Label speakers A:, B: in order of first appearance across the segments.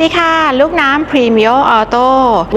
A: ดีค่ะ ลูกน้ำ Premio Auto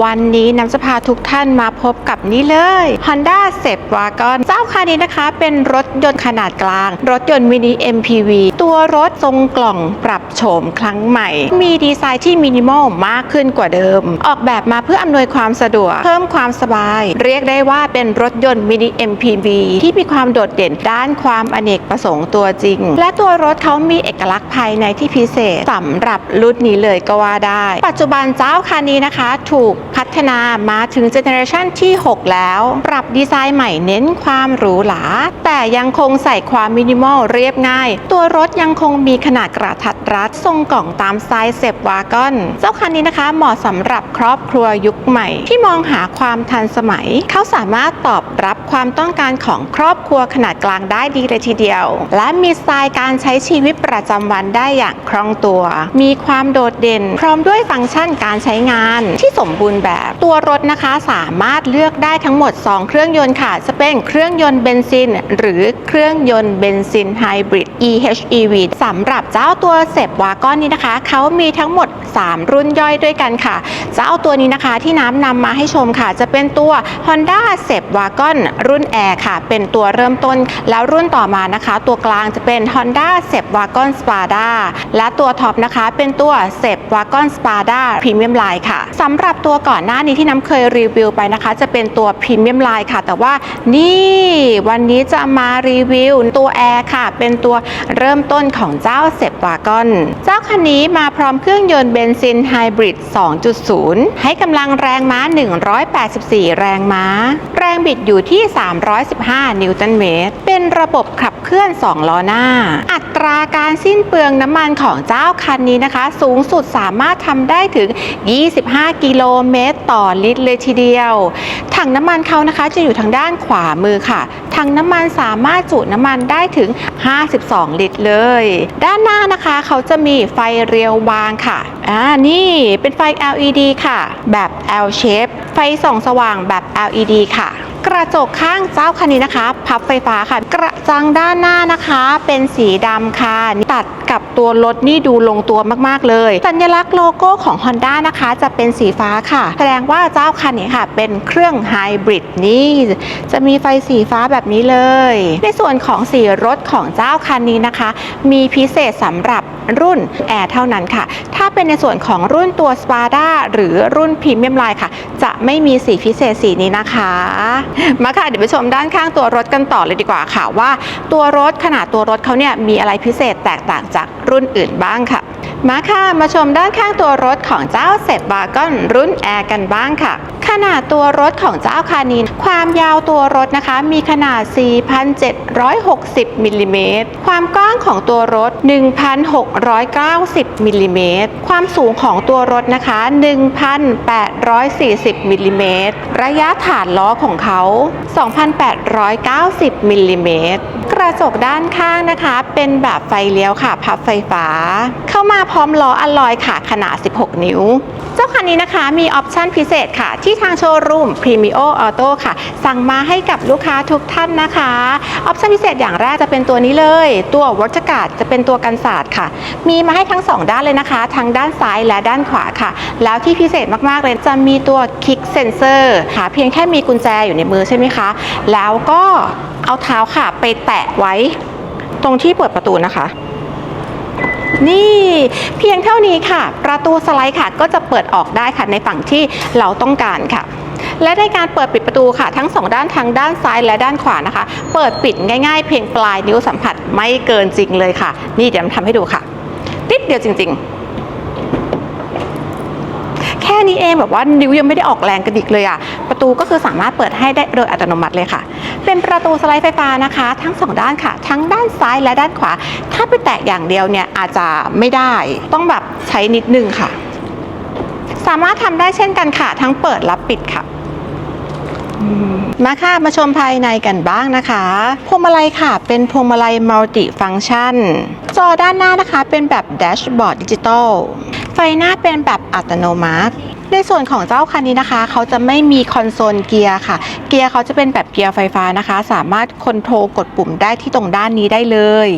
A: วันนี้น้ำจะพาทุกท่านมาพบกับนี่เลย Honda s e p Wagon เจ้าคันนี้นะคะ เป็นรถยนต์ขนาดกลาง รถยนต์มินิ MPV ตัวรถทรงกล่องปรับโฉมครั้งใหม่ มีดีไซน์ที่มินิมอลมากขึ้นกว่าเดิม ออกแบบมาเพื่ออำนวยความสะดวก เพิ่มความสบาย เรียกได้ว่าเป็นรถยนต์มินิ MPV ที่มีความโดดเด่นด้านความอเนกประสงค์ตัวจริง และตัวรถเขามีเอกลักษณ์ภายในที่พิเศษสำหรับรุ่นนี้เลยก็ว่าได้ ปัจจุบันเจ้าคันนี้นะคะ ถูกพัฒนามาถึงเจเนอเรชันที่ 6 แล้ว ปรับดีไซน์ใหม่เน้นความหรูหราแต่ยังคงใส่ความมินิมอลเรียบง่าย ตัวรถยังคงมีขนาดกระทัดรัดทรงกล่องตามไซส์เซฟวากอนเจ้าคันนี้นะคะเหมาะสำหรับครอบครัวยุคใหม่ ที่มองหาความทันสมัย เขาสามารถตอบรับความต้องการของครอบครัวขนาดกลางได้ดีเลยทีเดียว และมีสไตล์การใช้ชีวิตประจำวันได้อย่างคล่องตัว มีความโดดเด่นพร้อมด้วยฟังก์ชันการใช้งานที่สมบูรณ์แบบ ตัวรถนะคะสามารถเลือกได้ทั้งหมด 2 เครื่องยนต์ค่ะ จะเป็นเครื่องยนต์เบนซิน หรือเครื่องยนต์เบนซินไฮบริด EHEV สำหรับเจ้าตัวเซฟวากอนนี้นะคะ เขามีทั้งหมด 3 รุ่นย่อยด้วยกันค่ะ เจ้าตัวนี้นะคะที่น้ำนำมาให้ชมค่ะ จะเป็นตัว Honda s e p Wagon รุ่น Air ค่ะ เป็นตัวเริ่มต้น แล้วรุ่นต่อมานะคะ ตัวกลางจะเป็น Honda s e p Wagon Spada และตัวท็อปนะคะเป็นตัวเซบวา s e p Wagon Spada Premium Line ค่ะสำหรับตัวก่อนหน้านี้ที่น้ำเคยรีวิวไปนะคะ จะเป็นตัว Premium Line ค่ะ แต่ว่านี่วันนี้จะมารีวิวตัว Air ค่ะ เป็นตัวเริ่มต้นของเจ้า s e p Wagon เจ้าคันนี้มาพร้อมเครื่องยนต์เบนซินไฮบริด 2.0 ให้กำลังแรงม้า 184 แรงม้า แรงบิดอยู่ที่ 315 นิวตันเมตร เป็นระบบขับเคลื่อน 2 ล้อหน้า อัตราการสิ้นเปลืองน้ำมันของเจ้าคันนี้นะคะ สูงสุดสามารถารถทำได้ถึง 25 กิโลเมตรต่อลิตรเลยทีเดียว ถังน้ำมันเขานะคะจะอยู่ทางด้านขวามือค่ะถังน้ำมันสามารถจุน้ำมันได้ถึง 52 ลิตรเลย ด้านหน้านะคะเขาจะมีไฟเรียววางค่ะอ่านี่เป็นไฟ LED ค่ะ แบบ L shape ไฟส่องสว่างแบบ LED ค่ะกระจกข้างเจ้าคันนี้นะคะ พับไฟฟ้าค่ะ กระจังด้านหน้านะคะ เป็นสีดำค่ะตัด กับตัวรถนี่ดูลงตัวมากๆเลย สัญลักษณ์โลโก้ของ Honda นะคะ จะเป็นสีฟ้าค่ะ แสดงว่าเจ้าคันนี้ค่ะ เป็นเครื่องไฮบริดนี่จะมีไฟสีฟ้าแบบนี้เลย ในส่วนของสีรถของเจ้าคันนี้นะคะ มีพิเศษสำหรับรุ่นแอร์เท่านั้นค่ะ ถ้าเป็นในส่วนของรุ่นตัว Spada หรือรุ่นพรีเมียมไลน์ค่ะ จะไม่มีสีพิเศษสีนี้นะคะ มาค่ะ เดี๋ยวไปชมด้านข้างตัวรถกันต่อเลยดีกว่าค่ะว่า ตัวรถขนาดตัวรถเขาเนี่ยมีอะไรพิเศษแตกต่างจากรุ่นอื่นบ้างค่ะ มาค่ะ มาชมด้านข้างตัวรถของเจ้าเซตบาร์กอนรุ่นแอร์กันบ้างค่ะ นาดตัวรถของเจ้าคานินความยาวตัวรถนะคะ มีขนาด 4,760มิลลิเมตรความกว้างของตัวรถ 1,690มิลลิเมตรความสูงของตัวรถนะคะ 1,840มิลลิเมตรระยะฐานล้อของเขา 2,890มิลลิเมตรกระจกด้านข้างนะคะ เป็นแบบไฟเลี้ยวค่ะ พับไฟฟ้า เข้ามาพร้อมล้ออลลอยค่ะขนาด 16 นิ้ว จ้าคันนี้นะคะมีออปชั่นพิเศษค่ะ ที่ทางโชว์รูม Premio Auto ค่ะ สั่งมาให้กับลูกค้าทุกท่านนะคะออปชั่นพิเศษอย่างแรกจะเป็นตัวนี้เลย ตัววัชกาดจะเป็นตัวกันศาสตร์ค่ะ มีมาให้ทั้ง 2 ด้านเลยนะคะ ทั้งด้านซ้ายและด้านขวาค่ะ แล้วที่พิเศษมากๆเลยจะมีตัว Kick Sensor ค่ะเพียงแค่มีกุญแจอยู่ในมือใช่ไหมคะ แล้วก็เอาเท้าค่ะไปแตะไว้ตรงที่เปิดประตูนะคะ นี่เพียงเท่านี้ค่ะ ประตูสไลด์ค่ะก็จะเปิดออกได้ค่ะในฝั่งที่เราต้องการค่ะ และในการเปิดปิดประตูค่ะ ทั้งสองด้านทั้งด้านซ้ายและด้านขวานะคะ เปิดปิดง่าย ๆ เพียงปลายนิ้วสัมผัสไม่เกินจริงเลยค่ะ นี่เดี๋ยวทำให้ดูค่ะติดเดียวจริง ๆแค่นี้เองแบบว่านิ้วยังไม่ได้ออกแรงกระดิกเลยอะประตูก็คือสามารถเปิดให้ได้โดยอัตโนมัติเลยค่ะ เป็นประตูสไลด์ไฟฟ้านะคะ ทั้งสองด้านค่ะ ทั้งด้านซ้ายและด้านขวา ถ้าไปแตะอย่างเดียวเนี่ยอาจจะไม่ได้ ต้องแบบใช้นิดนึงค่ะ สามารถทำได้เช่นกันค่ะ ทั้งเปิดและปิดค่ะมาค่ะ มาชมภายในกันบ้างนะคะ พวงมาลัยค่ะ เป็นพวงมาลัยมัลติฟัง c t ชัน จอด้านหน้านะคะ เป็นแบบแดชบอร์ดดิจิตอล ไฟหน้าเป็นแบบอัตโนมัติ ในส่วนของเจ้าคันนี้นะคะ เขาจะไม่มีคอนโซลเกียร์ค่ะ เกียร์เขาจะเป็นแบบเกียร์ไฟฟ้านะคะ สามารถคอนโทรลกดปุ่มได้ที่ตรงด้านนี้ได้เลย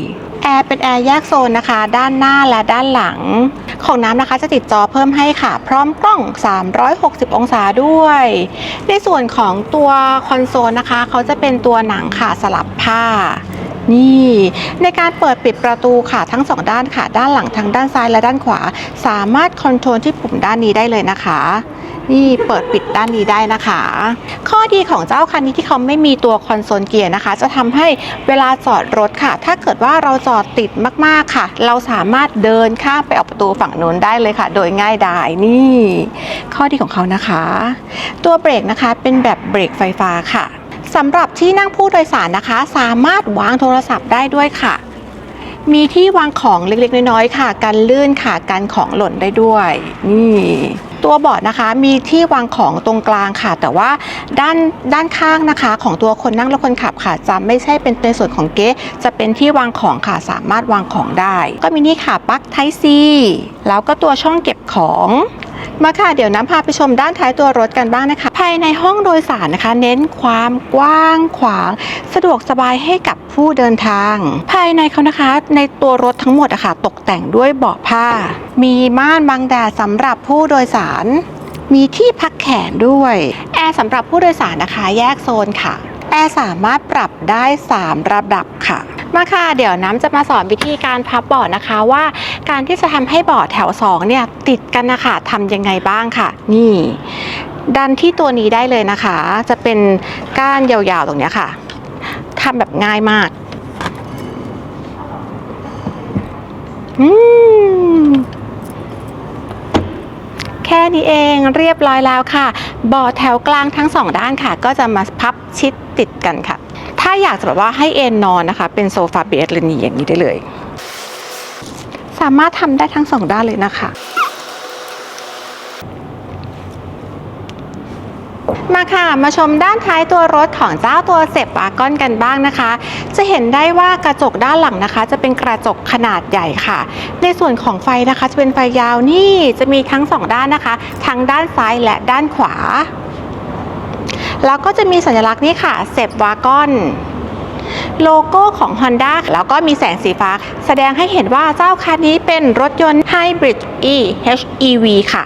A: แอร์เป็นแอร์แยกโซนนะคะ ด้านหน้าและด้านหลัง ของน้ำนะคะจะติดจอเพิ่มให้ค่ะ พร้อมกล้อง 360 องศาด้วย ในส่วนของตัวคอนโซลนะคะ เขาจะเป็นตัวหนังค่ะสลับผ้า นี่ในการเปิดปิดประตูค่ะทั้งสองด้านค่ะ ด้านหลังทั้งด้านซ้ายและด้านขวา สามารถคอนโทรลที่ปุ่มด้านนี้ได้เลยนะคะ นี่เปิดปิดด้านนี้ได้นะคะ ข้อดีของเจ้าคันนี้ที่เขาไม่มีตัวคอนโซลเกียร์นะคะ จะทำให้เวลาจอดรถค่ะ ถ้าเกิดว่าเราจอดติดมากๆค่ะ เราสามารถเดินข้ามไปออกประตูฝั่งนู้นได้เลยค่ะ โดยง่ายดายนี่ ข้อดีของเขานะคะ ตัวเบรกนะคะเป็นแบบเบรกไฟฟ้าค่ะ สำหรับที่นั่งผู้โดยสารนะคะ สามารถวางโทรศัพท์ได้ด้วยค่ะ มีที่วางของเล็กๆ น้อยๆค่ะ กันลื่นค่ะ กันของหล่นได้ด้วย นี่ ตัวเบาะนะคะมีที่วางของตรงกลางค่ะ แต่ว่าด้านด้านข้างนะคะ ของตัวคนนั่งและคนขับค่ะ จะไม่ใช่เป็นในส่วนของเก๊ะจะเป็นที่วางของค่ะ สามารถวางของได้ ก็มีนี่ค่ะปลั๊กไทซีแล้วก็ตัวช่องเก็บของ มาค่ะเดี๋ยวน้ำพาไปชมด้านท้ายตัวรถกันบ้างนะคะ ภายในห้องโดยสารนะคะ เน้นความกว้างขวาง สะดวกสบายให้กับผู้เดินทาง ภายในเขานะคะ ในตัวรถทั้งหมดอะค่ะตกแต่งด้วยเบาะผ้า มีม่านบังแดดสำหรับผู้โดยสาร มีที่พักแขนด้วย แอร์สำหรับผู้โดยสารนะคะ แยกโซนค่ะ แอร์สามารถปรับได้ 3 ระดับค่ะ มาค่ะ เดี๋ยวน้ำจะมาสอนวิธีการพับเบาะนะคะว่า การที่จะทำให้เบาะแถว 2 เนี่ยติดกันนะคะทำยังไงบ้างค่ะ นี่ ดันที่ตัวนี้ได้เลยนะคะ จะเป็นก้านยาวๆตรงนี้ค่ะทำแบบง่ายมากอืมแค่นี้เองเรียบร้อยแล้วค่ะเบาะแถวกลางทั้งสองด้านค่ะ ก็จะมาพับชิดติดกันค่ะ ถ้าอยากจะแบบว่าให้เอนนอนนะคะ เป็นโซฟาเบสเลยนี่อย่างนี้ได้เลย สามารถทำได้ทั้งสองด้านเลยนะคะมาค่ะ มาชมด้านท้ายตัวรถของเจ้าตัวเซฟวากอนกันบ้างนะคะ จะเห็นได้ว่ากระจกด้านหลังนะคะ จะเป็นกระจกขนาดใหญ่ค่ะ ในส่วนของไฟนะคะจะเป็นไฟยาวนี่จะมีทั้งสองด้านนะคะ ทั้งด้านซ้ายและด้านขวา แล้วก็จะมีสัญลักษณ์นี่ค่ะเซฟวากอนโลโก้ของ Honda แล้วก็มีแสงสีฟ้า แสดงให้เห็นว่าเจ้าคันนี้เป็นรถยนต์ Hybrid e HEV ค่ะ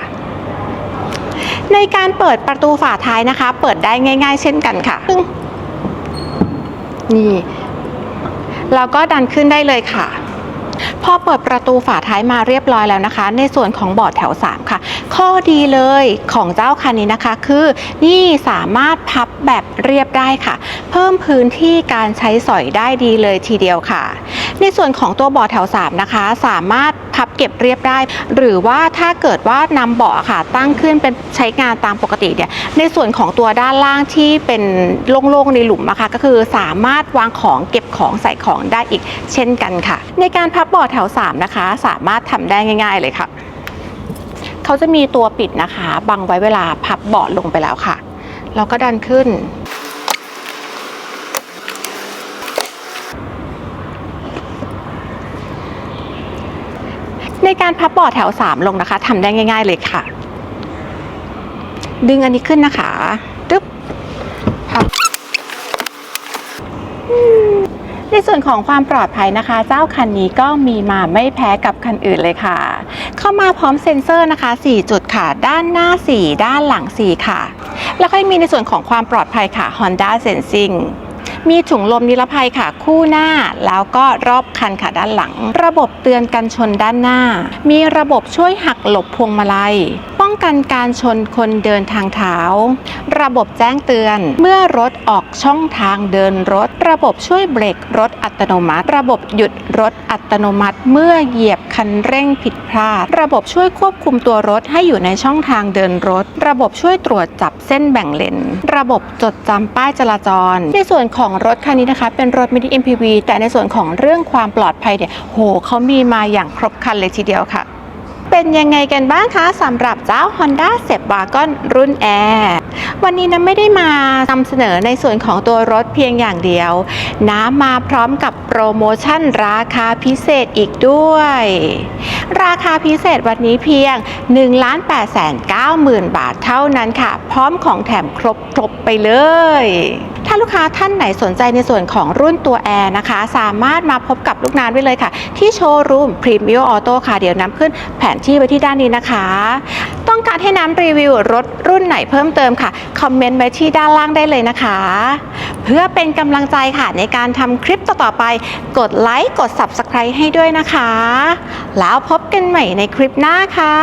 A: ในการเปิดประตูฝาท้ายนะคะ เปิดได้ง่าย ๆ เช่นกันค่ะ นี่ แล้วก็ดันขึ้นได้เลยค่ะ พอเปิดประตูฝาท้ายมาเรียบร้อยแล้วนะคะ ในส่วนของเบาะแถว 3 ค่ะ ข้อดีเลยของเจ้าคันนี้นะคะ คือนี่สามารถพับแบบเรียบได้ค่ะ เพิ่มพื้นที่การใช้สอยได้ดีเลยทีเดียวค่ะ ในส่วนของตัวเบาะแถว 3 นะคะ สามารถ พับเก็บเรียบได้ หรือว่าถ้าเกิดว่านำเบาะค่ะ ตั้งขึ้นเป็นใช้งานตามปกติเนี่ยในส่วนของตัวด้านล่างที่เป็นโล่งๆในหลุมนะคะก็คือสามารถวางของเก็บของใส่ของได้อีกเช่นกันค่ะ ในการพับเบาะแถว 3 นะคะ สามารถทำได้ง่าย ๆ เลยค่ะเขาจะมีตัวปิดนะคะ บังไว้เวลาพับเบาะลงไปแล้วค่ะ เราก็ดันขึ้น ในการพับเบาะแถว 3 ลงนะคะทำได้ง่าย ๆเลยค่ะ ดึงอันนี้ขึ้นนะคะตึ๊บพับในส่วนของความปลอดภัยนะคะ เจ้าคันนี้ก็มีมาไม่แพ้กับคันอื่นเลยค่ะ เข้ามาพร้อมเซ็นเซอร์นะคะ 4 จุดค่ะ ด้านหน้า 4 ด้านหลัง 4 ค่ะ แล้วก็มีในส่วนของความปลอดภัยค่ะ Honda Sensing มีถุงลมนิรภัยค่ะ คู่หน้า แล้วก็รอบคันค่ะด้านหลัง ระบบเตือนกันชนด้านหน้า มีระบบช่วยหักหลบพวงมาลัย ป้องกันการชนคนเดินทางเท้า ระบบแจ้งเตือน เมื่อรถออกช่องทางเดินรถ ระบบช่วยเบรกรถอัตโนมัติ ระบบหยุดรถอัตโนมัติ เมื่อเหยียบคันเร่งผิดพลาด ระบบช่วยควบคุมตัวรถให้อยู่ในช่องทางเดินรถ ระบบช่วยตรวจจับเส้นแบ่งเลน ระบบจดจำป้ายจราจร ในส่วนของรถคันนี้นะคะ เป็นรถ Mini MPV แต่ในส่วนของเรื่องความปลอดภัยเนี่ยโหเขามีมาอย่างครบครันเลยทีเดียวค่ะ เป็นยังไงกันบ้างคะสำหรับเจ้า Honda s e p w a g o n รุ่น Air วันนี้นะไม่ได้มานำเสนอในส่วนของตัวรถเพียงอย่างเดียว น้ำมาพร้อมกับโปรโมชั่นราคาพิเศษอีกด้วย ราคาพิเศษวันนี้เพียง 1 8 9 0 0 0 0บาทเท่านั้นค่ะ พร้อมของแถมครบครบไปเลย ถ้าลูกค้าท่านไหนสนใจในส่วนของรุ่นตัวแอร์นะคะ สามารถมาพบกับลูกน้ำได้เลยค่ะ ที่โชว์รูม Premium Auto ค่ะ เดี๋ยวนำขึ้นแผนที่ไว้ที่ด้านนี้นะคะ ต้องการให้น้ำรีวิวรถรุ่นไหนเพิ่มเติมค่ะ คอมเมนต์ไว้ที่ด้านล่างได้เลยนะคะ เพื่อเป็นกำลังใจค่ะในการทำคลิปต่อๆไป กดไลค์กด Subscribe ให้ด้วยนะคะ แล้วพบกันใหม่ในคลิปหน้าค่ะ